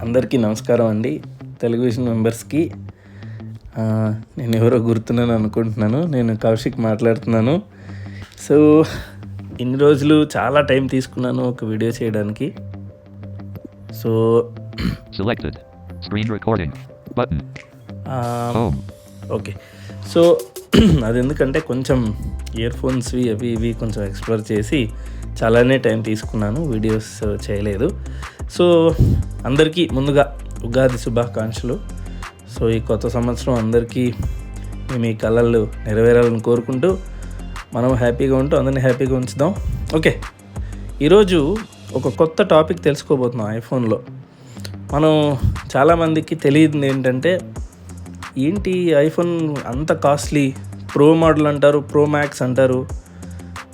అందరికీ నమస్కారం అండి తెలుగు విజన్ మెంబర్స్కి నేను ఎవరో గుర్తున్నాను అనుకుంటున్నాను నేను కౌశిక్ మాట్లాడుతున్నాను సో ఇన్ని రోజులు చాలా టైం తీసుకున్నాను ఒక వీడియో చేయడానికి సో recording. Button. ఆ, Home. ఓకే సో అది ఎందుకంటే కొంచెం ఇయర్ ఫోన్స్వి అవి ఇవి కొంచెం ఎక్స్ప్లోర్ చేసి చాలానే టైం తీసుకున్నాను వీడియోస్ చేయలేదు. సో అందరికీ ముందుగా ఉగాది శుభాకాంక్షలు. సో ఈ కొత్త సంవత్సరం అందరికీ మీ మీ కళలు నెరవేరాలని కోరుకుంటూ మనం హ్యాపీగా ఉంటూ అందరినీ హ్యాపీగా ఉంచుదాం. ఓకే ఈరోజు ఒక కొత్త టాపిక్ తెలుసుకోబోతున్నాం ఐఫోన్లో. మనం చాలామందికి తెలియదు ఏంటంటే ఏంటి ఐఫోన్ అంత కాస్ట్లీ? ప్రో మోడల్ అంటారు ప్రో మ్యాక్స్ అంటారు.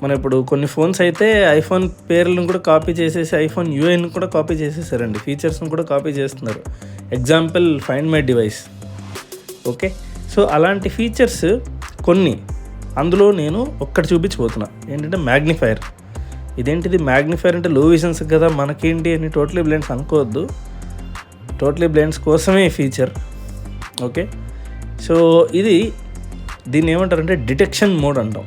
మన ఇప్పుడు కొన్ని ఫోన్స్ అయితే ఐఫోన్ పేర్లను కూడా కాపీ చేసేసి ఐఫోన్ యూఐని కూడా కాపీ చేసేసారండి. ఫీచర్స్ని కూడా కాపీ చేస్తున్నారు. Example find my device okay so అలాంటి ఫీచర్స్ కొన్ని. అందులో నేను ఒక్కటి చూపించబోతున్నా. ఏంటంటే మ్యాగ్నిఫైర్. ఇదేంటిది? మ్యాగ్నిఫైర్ అంటే లో విజన్స్ కదా మనకేంటి అని టోటలీ బ్లైండ్స్ అనుకోవద్దు. టోటలీ బ్లైండ్స్ కోసమే ఫీచర్ ఓకే సో ఇది దీన్ని ఏమంటారంటే డిటెక్షన్ మోడ్ అంటాం.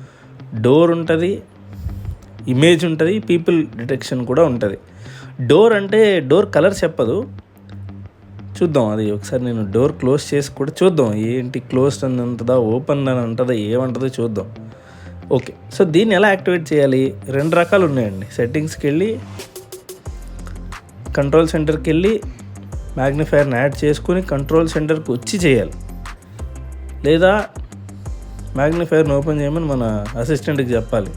డోర్ ఉంటుంది ఇమేజ్ ఉంటుంది పీపుల్ డిటెక్షన్ కూడా ఉంటుంది. డోర్ అంటే డోర్ కలర్ చెప్పదు. చూద్దాం అది ఒకసారి నేను డోర్ క్లోజ్ చేసి కూడా చూద్దాం. ఏంటి క్లోజ్డ్ అని ఉంటుందా ఓపెన్ అని ఉంటుందా ఏమంటుందో చూద్దాం. ఓకే సో దీన్ని ఎలా యాక్టివేట్ చేయాలి? రెండు రకాలు ఉన్నాయండి. సెట్టింగ్స్కి వెళ్ళి కంట్రోల్ సెంటర్కి వెళ్ళి మ్యాగ్నిఫైర్ని యాడ్ చేసుకుని కంట్రోల్ సెంటర్కి వచ్చి చేయాలి. లేదా మ్యాగ్నిఫైర్ని ఓపెన్ చేయమని మన అసిస్టెంట్కి చెప్పాలి.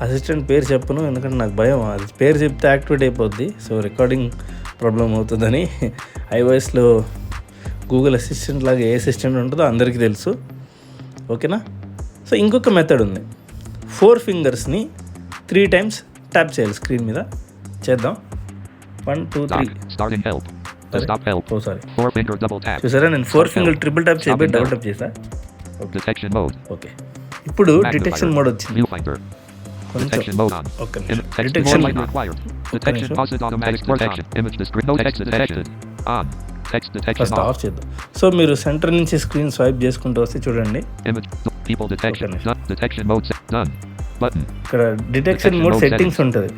అసిస్టెంట్ పేరు చెప్పను ఎందుకంటే నాకు భయం. అది పేరు చెప్తే యాక్టివేట్ అయిపోద్ది. సో రికార్డింగ్ ప్రాబ్లం అవుతుందని ఐవాయిస్లో గూగుల్ అసిస్టెంట్ లాగా ఏ అసిస్టెంట్ ఉంటుందో అందరికీ తెలుసు. ఓకేనా? సో ఇంకొక మెథడ్ ఉంది. ఫోర్ ఫింగర్స్ని త్రీ టైమ్స్ ట్యాప్ చేయాలి స్క్రీన్ మీద. చేద్దాం. One two three. సారీ. చూసారా? నేను ఫోర్ ఫింగర్ ట్రిపుల్ ట్యాప్ చేయబోయి డబుల్ ట్యాప్ చేసా. ఓకే ఇప్పుడు. డిటెక్షన్ మోడ్ వచ్చింది Detection mode on. Detection detection required. Detection pauses automatic detection. Image description. No text detected. On. Text detection first. Off చేద్దాం so మీరు centre నుంచి screen swipe చేసుకుంటూ వస్తే చూడండి. People detection. Okay. Detection mode. Done. Button. ఇక్కడ detection Detection mode mode settings ఉంటుంది.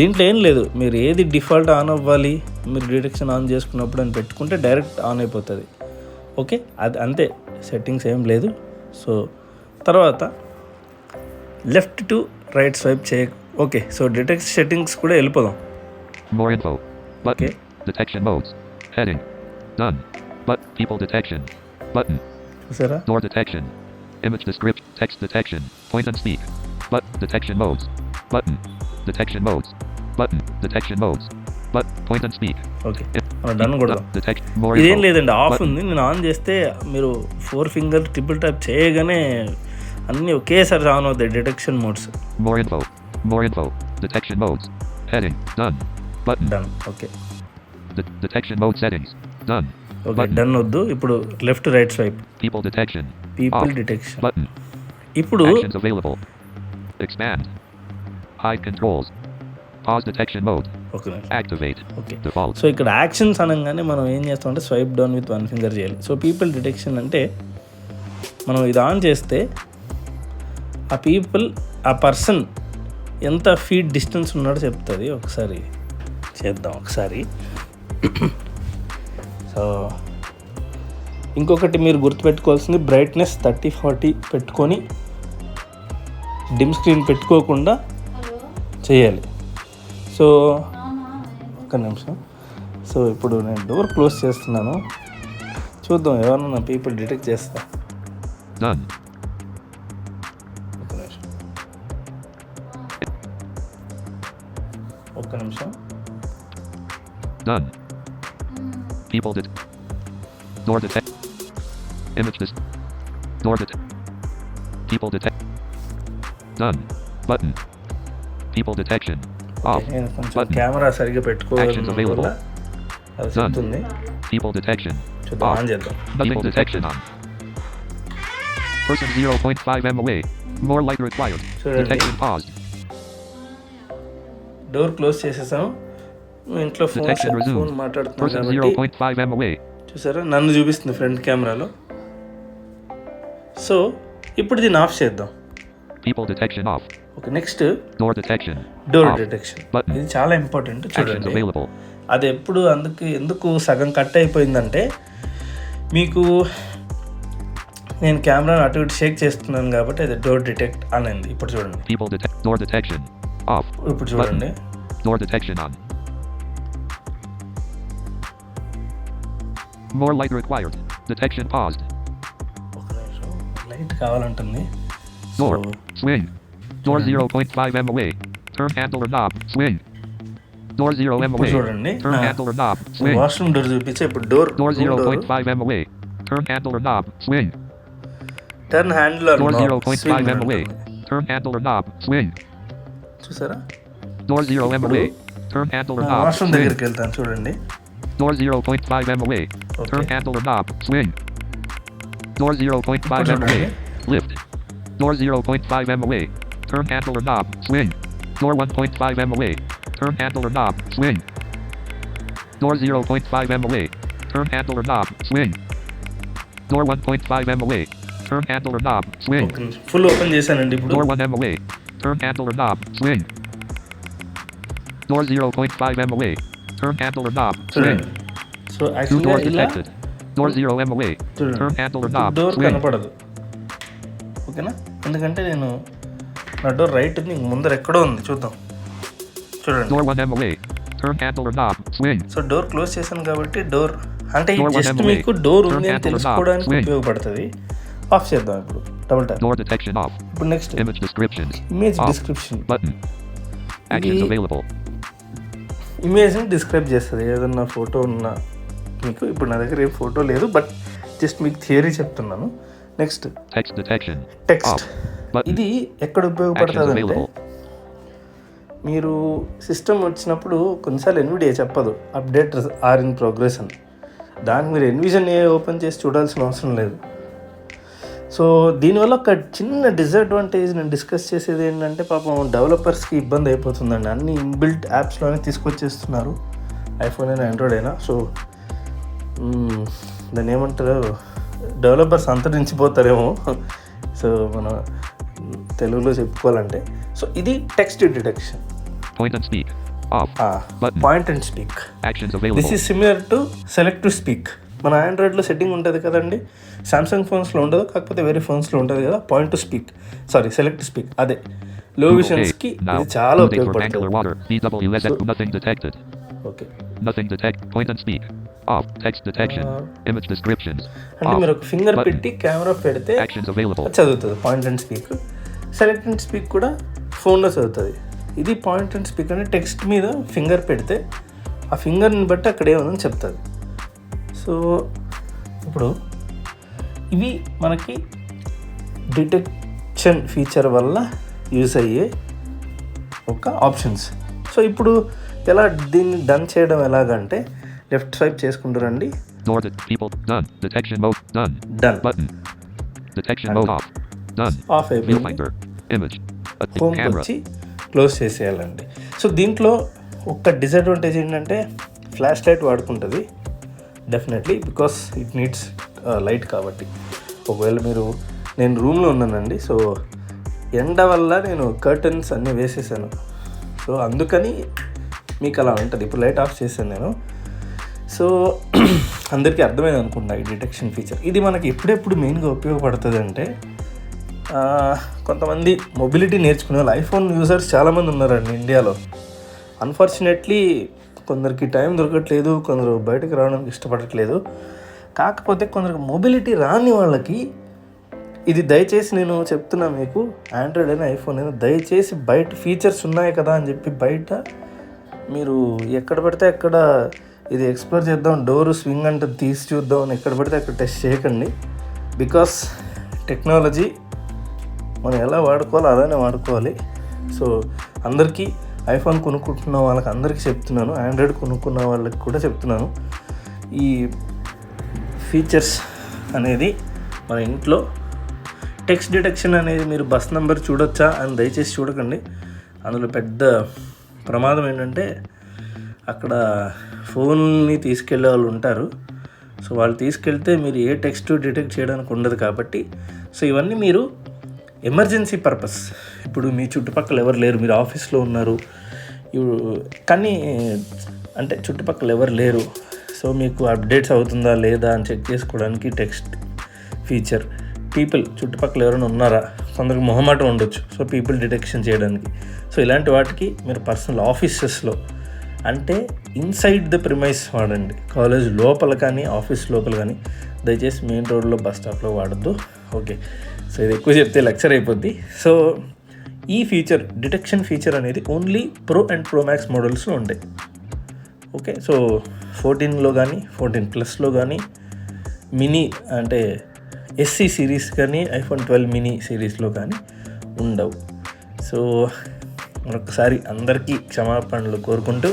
దీంట్లో ఏం లేదు మీరు ఏది డిఫాల్ట్ ఆన్ అవ్వాలి మీరు డిటెక్షన్ ఆన్ చేసుకున్నప్పుడు అని పెట్టుకుంటే డైరెక్ట్ ఆన్ అయిపోతుంది ఓకే అది అంతే సెట్టింగ్స్ ఏం లేదు సో తర్వాత లెఫ్ట్ టు రైట్ స్వైప్ చేయ ఓకే సో డిటెక్ట్ సెట్టింగ్స్ కూడా వెళ్ళిపోదాం More info. Button. Okay. Detection modes. Heading. Done. But people detection. Button. చూసారా Door detection. Image description. Text detection. Point and speak. But detection modes. Button. Detection modes. Button. Detection modes. But point and speak. Okay మనం దండకూడదు ఇదేం లేదండి of ఉంది. నేను on చేస్తే మీరు four finger triple type చేయగానే అన్ని ఒకేసారి ఆన్ అవుతాయి detection modes done okay okay done వద్దు. ఇప్పుడు left right swipe people detection people detection ఇప్పుడు expand high controls pause detection mode okay Activate. ఓకే. Default. సో ఇక్కడ యాక్షన్స్ అనగానే మనం ఏం చేస్తామంటే swipe down with one finger చేయాలి. సో పీపుల్ డిటెక్షన్ అంటే మనం ఇది ఆన్ చేస్తే ఆ పీపుల్ ఆ పర్సన్ ఎంత ఫీట్ డిస్టెన్స్ ఉన్నాడో చెప్తుంది. ఒకసారి చేద్దాం ఒకసారి. సో ఇంకొకటి మీరు గుర్తుపెట్టుకోవాల్సింది బ్రైట్నెస్ థర్టీ ఫార్టీ పెట్టుకొని డిమ్ స్క్రీన్ పెట్టుకోకుండా చేయాలి. సో ఒక్క నిమిషం సో ఇప్పుడు నేను డోర్ క్లోజ్ చేస్తున్నాను చూద్దాం ఎవరన్నా పీపుల్ డిటెక్ట్ చేస్తా. ఒక్క నిమిషం Done. People det. Door detect. Image this. Door detect. People detect. Done. Button. People detection. Off. నేను కొంచెం Button. కెమెరా సరిగ్గా పెట్టుకోవడం Actions available. వల్ల అది Done. చెప్తుంది People detection. చూద్దాం Off. ఆన్ చేద్దాం People detection on. Person 0.5 m away. More light required. Sure. Detection paused. Door close చేసేసాం నువ్వు ఇంట్లో ఫోన్ Detection ఫోన్ resumed. మాట్లాడుతున్నావు Person కాబట్టి 0.5 m away. చూసారా నన్ను చూపిస్తుంది ఫ్రంట్ కెమెరాలో సో ఇప్పుడు దీన్ని ఆఫ్ చేద్దాం People detection off. Okay next door detection door detection ఇది చాలా ఇంపార్టెంట్ చూడండి. అది ఎప్పుడు అందుకు ఎందుకు సగం కట్ అయిపోయిందంటే మీకు నేను కెమెరాను అటు ఇటు షేక్ చేస్తున్నాను కాబట్టి అది డోర్ డిటెక్ట్ అనేది. ఇప్పుడు చూడండి. డోర్ డిటెక్షన్ ఇప్పుడు చూడండి. Door detection on more light required detection paused light కావాలంటుంది. Door swing Door Hmm. 0.5 m away. Turn handle or knob. Swing. Door 0 m ఇప్పుడు away. చూడండి Turn handle or knob. Swing. Washroom door చూపించే ఇప్పుడు door Door 0.5 m away. Turn handle or knob. Swing. Turn handle Door 0.5 m away. Turn handle or knob. Swing. చూసారా Door 0 m away. Turn handle or knob. Washroom Swing. దగ్గరికి వెళ్తాను చూడండి Door 0.5 m away. Turn Okay. handle or knob. Swing. Door 0.5 m చూడండి. away. Lift. Door 0.5 m away. Turn handle or knob. Swing. Door 1.5 m away. Turn handle or knob. Swing. Door 0.5 m away. Turn handle or knob. Swing. Door 1.5 m away. Turn handle or knob. Swing. Full open చేశానండి ఇప్పుడు Door 1 m away. Turn handle or knob. Swing. Door 0.5 m away. Turn handle or knob. Swing. చూడండి so Two యాక్చువల్గా doors ఇలా detected. Door 0 m away. చూడండి Turn handle or knob. Door Swing. కనపడదు ఓకేనా ఎందుకంటే నేను నా డోర్ రైట్ ఉంది ముందర ఎక్కడో ఉంది చూద్దాం చూడండి Door 1 m away. Turn handle or knob. Swing. So door close చేశాను కాబట్టి డోర్ అంటే జస్ట్. మీకు డోర్ ఉంది అని. తెలుసుకోవడానికి. ఉపయోగపడుతుంది ఆఫ్ చేద్దాం ఇప్పుడు డబుల్ ట్యాప్. ఇప్పుడు నెక్స్ట్. ఇమేజ్. Description available. ఇమేజ్ని డిస్క్రైబ్ చేస్తుంది ఏదన్నా ఫోటో ఉన్న మీకు ఇప్పుడు నా దగ్గర ఏ ఫోటో లేదు బట్ జస్ట్ మీకు థియరీ చెప్తున్నాను నెక్స్ట్. టెక్స్ట్. ఇది ఎక్కడ ఉపయోగపడుతుంది అంటే. మీరు సిస్టమ్ వచ్చినప్పుడు కొన్నిసార్లు ఎన్విడిఏ చెప్పదు. అప్డేట్ ఆర్ ఇన్ ప్రోగ్రెస్ అని దానికి మీరు ఎన్విజన్ ఏ ఓపెన్ చేసి చూడాల్సిన అవసరం లేదు. సో దీనివల్ల ఒక చిన్న డిసడ్వాంటేజ్ నేను డిస్కస్ చేసేది ఏంటంటే పాపం డెవలపర్స్కి ఇబ్బంది అయిపోతుందండి. అన్ని ఇన్బిల్ట్ యాప్స్లోనే తీసుకొచ్చేస్తున్నారు. ఐఫోన్ అయినా ఆండ్రాయిడ్ అయినా. సో దాన్ని ఏమంటారు? డెవలపర్స్ అంతరించిపోతారేమో. సో మన తెలుగులో చెప్పుకోవాలంటే సో ఇది text detection speak. Off. Button. Point and speak this. Is similar to select to speak మన ఆండ్రాయిడ్లో సెట్టింగ్ ఉంటుంది కదండి సామ్సంగ్ ఫోన్స్లో ఉండదు కాకపోతే వేరే ఫోన్స్లో ఉంటుంది కదా point to speak sorry select to speak అదే లో విషన్స్కి. ఇది చాలా ఉపయోగపడుతుంది. Okay Nothing detect. Point and speak. Off. Text detection. Uh, Image descriptions. అంటే. మీరు ఒక ఫింగర్. పెట్టి కెమెరా పెడితే చదువుతుంది point and speak select and speak కూడా ఫోన్లో చదువుతుంది ఇది పాయింట్ అండ్ స్పీక్ అంటే టెక్స్ట్ మీద ఫింగర్ పెడితే ఆ ఫింగర్ని బట్టి అక్కడ ఏమని చెప్తుంది సో ఇప్పుడు ఇవి మనకి డిటెక్షన్ ఫీచర్ వల్ల యూజ్ అయ్యే ఒక ఆప్షన్స్ సో ఇప్పుడు ఎలా దీన్ని డన్ చేయడం ఎలాగంటే లెఫ్ట్ స్వైప్ చేసుకుంటూ రండి. ఆఫ్ అయిపోయింది. హోమ్కి. వచ్చి క్లోజ్ చేసేయాలండి. సో దీంట్లో ఒక్క డిసడ్వాంటేజ్ ఏంటంటే flash light వాడుకుంటుంది. Definitely because it needs light కాబట్టి. ఒకవేళ మీరు నేను రూమ్లో ఉన్నానండి. సో ఎండ వల్ల నేను కర్టన్స్ అన్నీ వేసేసాను. సో అందుకని మీకు అలా ఉంటుంది. ఇప్పుడు లైట్ ఆఫ్ చేశాను నేను. సో అందరికీ అర్థమైంది అనుకుంటా ఈ డిటెక్షన్ ఫీచర్. ఇది మనకి ఎప్పుడెప్పుడు మెయిన్గా ఉపయోగపడుతుంది అంటే కొంతమంది మొబిలిటీ నేర్చుకునే వాళ్ళు ఐఫోన్ యూజర్స్ చాలామంది ఉన్నారండి ఇండియాలో. అన్ఫార్చునేట్లీ కొందరికి టైం దొరకట్లేదు కొందరు బయటకు రావడానికి ఇష్టపడట్లేదు. కాకపోతే కొందరికి మొబిలిటీ రాని వాళ్ళకి ఇది దయచేసి నేను చెప్తున్నా మీకు ఆండ్రాయిడ్ అయినా ఐఫోన్ అయినా దయచేసి బయట ఫీచర్స్ ఉన్నాయి కదా అని చెప్పి బయట మీరు ఎక్కడ పడితే అక్కడ ఇది ఎక్స్ప్లోర్ చేద్దాం. డోర్ స్వింగ్ అంటే తీసి చూద్దాం అని ఎక్కడ పడితే అక్కడ టెస్ట్ చేయకండి. బికాస్ టెక్నాలజీ మనం ఎలా వాడుకోవాలో అలానే వాడుకోవాలి. సో అందరికీ ఐఫోన్ కొనుక్కుంటున్న వాళ్ళకి అందరికీ చెప్తున్నాను. ఆండ్రాయిడ్ కొనుక్కున్న వాళ్ళకి కూడా చెప్తున్నాను. ఈ ఫీచర్స్ అనేది మన ఇంట్లో టెక్స్ట్ డిటెక్షన్ అనేది మీరు బస్ నెంబర్ చూడొచ్చా అని దయచేసి చూడకండి. అందులో పెద్ద ప్రమాదం ఏంటంటే అక్కడ ఫోన్ని తీసుకెళ్ళే వాళ్ళు ఉంటారు. సో వాళ్ళు తీసుకెళ్తే మీరు ఏ టెక్స్ట్ డిటెక్ట్ చేయడానికి ఉండదు కాబట్టి సో ఇవన్నీ మీరు ఎమర్జెన్సీ పర్పస్. ఇప్పుడు మీ చుట్టుపక్కల ఎవరు లేరు మీరు ఆఫీస్లో ఉన్నారు. కానీ అంటే చుట్టుపక్కల ఎవరు లేరు. సో మీకు అప్డేట్స్ అవుతుందా లేదా అని చెక్ చేసుకోవడానికి టెక్స్ట్ ఫీచర్. పీపుల్ చుట్టుపక్కల ఎవరైనా ఉన్నారా? కొందరికి మొహమాటం ఉండొచ్చు. సో పీపుల్ డిటెక్షన్ చేయడానికి. సో ఇలాంటి వాటికి మీరు పర్సనల్ ఆఫీసెస్లో అంటే ఇన్సైడ్ ద ప్రిమైస్ వాడండి. కాలేజ్ లోపల కానీ ఆఫీస్ లోపల కానీ దయచేసి మెయిన్ రోడ్లో బస్ స్టాప్లో వాడద్దు. ఓకే సో ఇది ఎక్కువ చెప్తే లెక్చర్ అయిపోద్ది. సో ఈ ఫీచర్ డిటెక్షన్ ఫీచర్ అనేది only pro and pro max మోడల్స్లో ఉంటాయి ఓకే సో ఫోర్టీన్లో కానీ ఫోర్టీన్ ప్లస్లో కానీ మినీ అంటే ఎస్సీ సిరీస్ కానీ ఐఫోన్ ట్వెల్వ్ మినీ సిరీస్లో కానీ ఉండవు. సో మరొకసారి అందరికీ క్షమాపణలు కోరుకుంటూ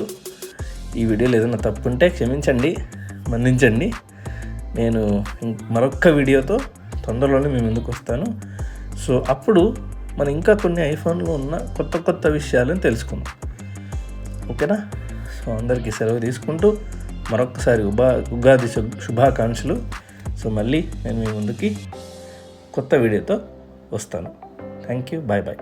ఈ వీడియోలో ఏదైనా తప్పు ఉంటే క్షమించండి మన్నించండి. నేను మరొక్క వీడియోతో తొందరలోనే మేము ముందుకు వస్తాను. సో అప్పుడు మనం ఇంకా కొన్ని ఐఫోన్లో ఉన్న కొత్త కొత్త విషయాలను తెలుసుకుందాం. ఓకేనా? సో అందరికీ సెలవు తీసుకుంటూ మరొకసారి ఉబా ఉగాది శుభ శుభాకాంక్షలు. సో మళ్ళీ నేను మీ ముందుకి కొత్త వీడియోతో వస్తాను. Thank you bye bye